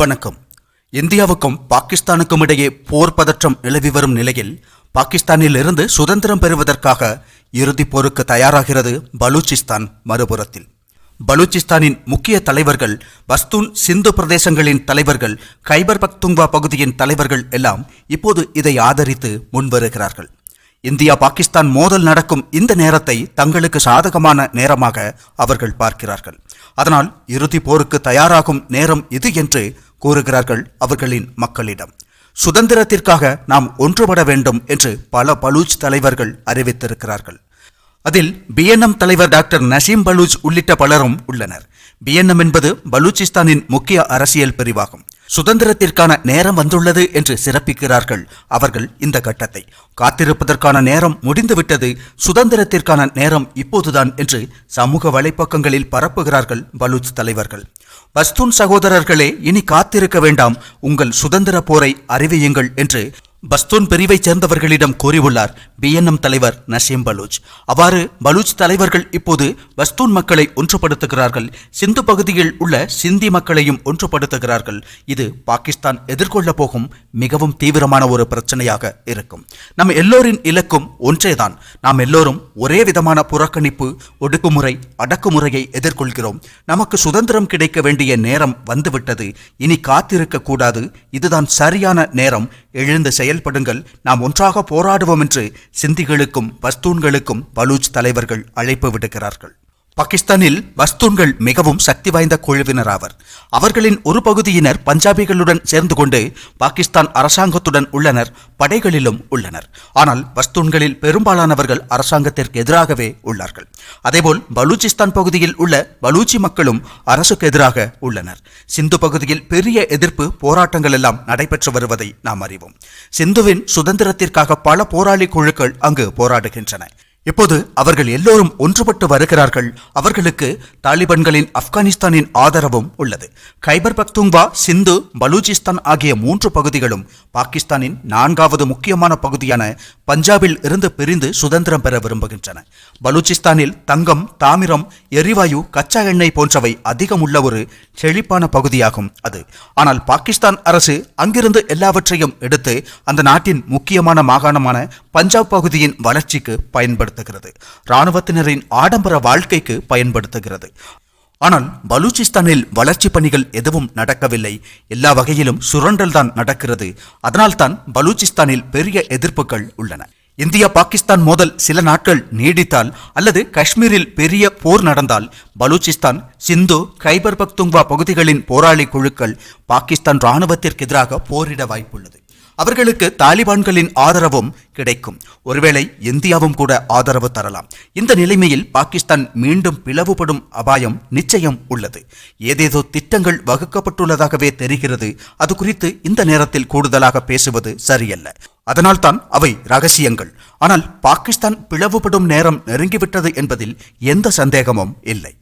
வணக்கம். இந்தியாவுக்கும் பாகிஸ்தானுக்கும் இடையே போர் பதற்றம் நிலவி வரும் நிலையில் பாகிஸ்தானில் இருந்து சுதந்திரம் பெறுவதற்காக இறுதிப் போருக்கு தயாராகிறது பலூச்சிஸ்தான் மறுபுறத்தில். பலூச்சிஸ்தானின் முக்கிய தலைவர்கள் பஸ்தூன் சிந்து பிரதேசங்களின் தலைவர்கள் கைபர் பக்துங்வா பகுதியின் தலைவர்கள் எல்லாம் இப்போது இதை ஆதரித்து முன்வருகிறார்கள். இந்தியா பாகிஸ்தான் மோதல் நடக்கும் இந்த நேரத்தை தங்களுக்கு சாதகமான நேரமாக அவர்கள் பார்க்கிறார்கள். அதனால் இறுதி போருக்கு தயாராகும் நேரம் இது என்று கூறுகிறார்கள் அவர்களின் மக்களிடம். சுதந்திரத்திற்காக நாம் ஒன்றுபட வேண்டும் என்று பல பலூச் தலைவர்கள் அறிவித்திருக்கிறார்கள். அதில் பிஎன்எம் தலைவர் டாக்டர் நசீம் பலூச் உள்ளிட்ட பலரும் உள்ளனர். பிஎன்எம் என்பது பலூச்சிஸ்தானின் முக்கிய அரசியல் பிரிவாகும். சுதந்திரத்திற்கான நேரம் வந்துள்ளது என்று சிறப்பிக்கிறார்கள். அவர்கள் இந்த கட்டத்தை காத்திருப்பதற்கான நேரம் முடிந்துவிட்டது சுதந்திரத்திற்கான நேரம் இப்போதுதான் என்று சமூக வலைப்பக்கங்களில் பரப்புகிறார்கள் பலூச் தலைவர்கள். பஸ்தூன் சகோதரர்களே இனி காத்திருக்க வேண்டாம். உங்கள் சுதந்திர போரை அறிவியுங்கள் என்று பஸ்தூன் பிரிவை சேர்ந்தவர்களிடம் கூறியுள்ளார் பிஎன்எம் தலைவர் நசீம் பலூச். அவ்வாறு பலூச் தலைவர்கள் இப்போது பஸ்தூன் மக்களை ஒன்றுபடுத்துகிறார்கள். சிந்து பகுதியில் உள்ள சிந்தி மக்களையும் ஒன்றுபடுத்துகிறார்கள். இது பாகிஸ்தான் எதிர்கொள்ள போகும் மிகவும் தீவிரமான ஒரு பிரச்சனையாக இருக்கும். நம் எல்லோரின் இலக்கும் ஒன்றேதான். நாம் எல்லோரும் ஒரே விதமான புறக்கணிப்பு ஒடுக்குமுறை அடக்குமுறையை எதிர்கொள்கிறோம். நமக்கு சுதந்திரம் கிடைக்க வேண்டிய நேரம் வந்துவிட்டது. இனி காத்திருக்க கூடாது. இதுதான் சரியான நேரம். எழுந்து செயல்படுங்கள். நாம் ஒன்றாக போராடுவோம் என்று சிந்திகளுக்கும் பஸ்தூன்களுக்கும் பலூச் தலைவர்கள் அழைப்பு விடுக்கிறார்கள். பாகிஸ்தானில் பஸ்தூன்கள் மிகவும் சக்தி வாய்ந்த குழுவினர் ஆவர் அவர்களின் ஒரு பகுதியினர் பஞ்சாபிகளுடன் சேர்ந்து கொண்டு பாகிஸ்தான் அரசாங்கத்துடன் உள்ளனர் படைகளிலும் உள்ளனர். ஆனால் பஸ்தூன்களில் பெரும்பாலானவர்கள் அரசாங்கத்திற்கு எதிராகவே உள்ளார்கள். அதேபோல் பலூச்சிஸ்தான் பகுதியில் உள்ள பலூச்சி மக்களும் அரசுக்கு எதிராக உள்ளனர். சிந்து பகுதியில் பெரிய எதிர்ப்பு போராட்டங்கள் எல்லாம் நடைபெற்று வருவதை நாம் அறிவோம். சிந்துவின் சுதந்திரத்திற்காக பல போராளி குழுக்கள் அங்கு போராடுகின்றன. இப்போது அவர்கள் எல்லோரும் ஒன்றுபட்டு வருகிறார்கள். அவர்களுக்கு தாலிபான்களின் ஆப்கானிஸ்தானின் ஆதரவும் உள்ளது. கைபர் பக்துங்வா சிந்து பலூச்சிஸ்தான் ஆகிய மூன்று பகுதிகளும் பாகிஸ்தானின் நான்காவது முக்கியமான பகுதியான பஞ்சாபில் இருந்து பிரிந்து சுதந்திரம் பெற விரும்புகின்றன. பலூச்சிஸ்தானில் தங்கம் தாமிரம் எரிவாயு கச்சா எண்ணெய் போன்றவை அதிகம் உள்ள ஒரு செழிப்பான பகுதியாகும் அது. ஆனால் பாகிஸ்தான் அரசு அங்கிருந்து எல்லாவற்றையும் எடுத்து அந்த நாட்டின் முக்கியமான மாகாணமான பஞ்சாப் பகுதியின் வளர்ச்சிக்கு பயன்படுத்துகிறது. இராணுவத்தினரின் ஆடம்பர வாழ்க்கைக்கு பயன்படுத்துகிறது. ஆனால் பலூச்சிஸ்தானில் வளர்ச்சி பணிகள் எதுவும் நடக்கவில்லை. எல்லா வகையிலும் சுரண்டல் தான் நடக்கிறது. அதனால்தான் பலூச்சிஸ்தானில் பெரிய எதிர்ப்புகள் உள்ளன. இந்தியா பாகிஸ்தான் மோதல் சில நாட்கள் நீடித்தால் அல்லது காஷ்மீரில் பெரிய போர் நடந்தால் பலூச்சிஸ்தான் சிந்து கைபர் பக்துங்வா பகுதிகளின் போராளி குழுக்கள் பாகிஸ்தான் இராணுவத்திற்கு எதிராக போரிட வாய்ப்புள்ளது. அவர்களுக்கு தாலிபான்களின் ஆதரவும் கிடைக்கும். ஒருவேளை இந்தியாவும் கூட ஆதரவு தரலாம். இந்த நிலைமையில் பாகிஸ்தான் மீண்டும் பிளவுபடும் அபாயம் நிச்சயம் உள்ளது. ஏதேதோ திட்டங்கள் வகுக்கப்பட்டுள்ளதாகவே தெரிகிறது. அது குறித்து இந்த நேரத்தில் கூடுதலாக பேசுவது சரியல்ல. அதனால்தான் அவை ரகசியங்கள். ஆனால் பாகிஸ்தான் பிளவுபடும் நேரம் நெருங்கிவிட்டது என்பதில் எந்த சந்தேகமும் இல்லை.